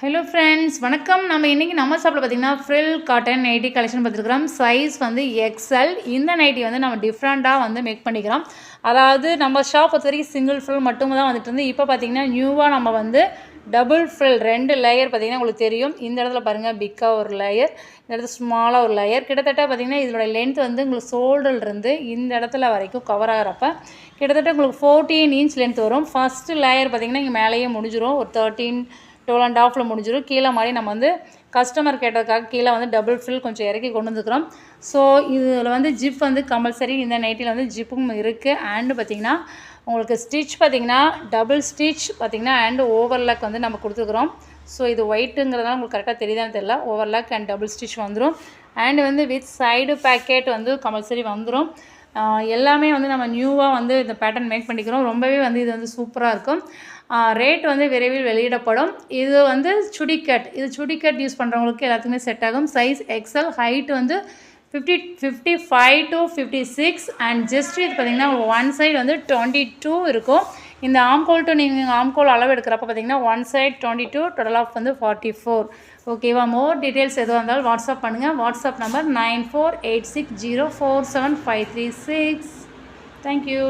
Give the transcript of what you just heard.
Hello friends வணக்கம். நம்ம இன்றைக்கி நம்ம ஷாப்பில் பார்த்தீங்கன்னா ஃப்ரில் காட்டன் நைட்டி கலெக்ஷன் பார்த்துருக்குறோம். சைஸ் வந்து எக்ஸல் இந்த நைட்டி வந்து நம்ம டிஃப்ரெண்ட்டாக வந்து மேக் பண்ணிக்கிறோம். அதாவது நம்ம ஷாப் பொறுத்த வரைக்கும் சிங்கிள் ஃப்ரில் மட்டும் தான் வந்துட்டு இருந்து இப்போ பார்த்தீங்கன்னா நியூவாக நம்ம வந்து டபுள் ஃப்ரில் ரெண்டு லேயர் பார்த்தீங்கன்னா உங்களுக்கு தெரியும். இந்த இடத்துல பாருங்கள் பிக்காக ஒரு லேயர் இந்த இடத்துல ஸ்மாலாக ஒரு லேயர் கிட்டத்தட்ட பார்த்தீங்கன்னா இதோட லென்த் வந்து உங்களுக்கு ஷோல்டர்லேருந்து இருந்து இந்த இடத்துல வரைக்கும் கவர் ஆகிறப்ப கிட்டத்தட்ட உங்களுக்கு ஃபோர்டீன் இன்ச் லென்த் வரும். ஃபஸ்ட்டு லேயர் பார்த்தீங்கன்னா இங்கே மேலேயே முடிஞ்சிடும் ஒரு தேர்ட்டீன் டுவெல் அண்ட் ஆஃபில் முடிஞ்சிடும் கீழே மாதிரி நம்ம வந்து கஸ்டமர் கேட்டதுக்காக கீழே வந்து டபுள் ஃபில் கொஞ்சம் இறக்கி கொண்டு வந்துக்கிறோம். ஸோ இதில் வந்து ஜிப் வந்து கம்பல்சரி இந்த நைட்டியில் வந்து ஜிப்பும் இருக்குது அண்டு பார்த்திங்கன்னா உங்களுக்கு ஸ்டிச் பார்த்திங்கன்னா டபுள் ஸ்டிச் பார்த்திங்கன்னா அண்டு ஓவர்லாக் வந்து நம்ம கொடுத்துருக்குறோம். ஸோ இது ஒயிட்டுங்கிறதுனால உங்களுக்கு கரெக்டாக தெரியுதான்னு தெரியல. ஓவர்லாக் அண்ட் டபுள் ஸ்டிச் வந்துடும் அண்டு வந்து வித் சைடு பேக்கெட் வந்து கம்பல்சரி வந்துடும் எல்லாமே வந்து நம்ம நியூவாக வந்து இந்த பேட்டர்ன் மேக் பண்ணிக்கிறோம். ரொம்பவே வந்து இது வந்து சூப்பராக இருக்கும். ரேட் வந்து விரைவில் வெளியிடப்படும். இது வந்து சுடிக்கட் இது சுடிக்கட் யூஸ் பண்ணுறவங்களுக்கு எல்லாத்துக்குமே செட் ஆகும். சைஸ் எக்ஸல் ஹைட் வந்து fifty fifty five to fifty six and just இது பார்த்திங்கன்னா ஒன் சைடு வந்து டுவெண்ட்டி டூ இருக்கும். இந்த ஆம்கோல் டு நீங்கள் ஆம்கோல் அளவு எடுக்கிறப்ப பார்த்தீங்கன்னா one side twenty two total of வந்து ஃபார்ட்டி ஃபோர் ஓகேவா மோர் டீட்டெயில்ஸ் எதுவாக இருந்தாலும் வாட்ஸ்அப் பண்ணுங்கள் WhatsApp number nine four eight six zero four seven five three six thank you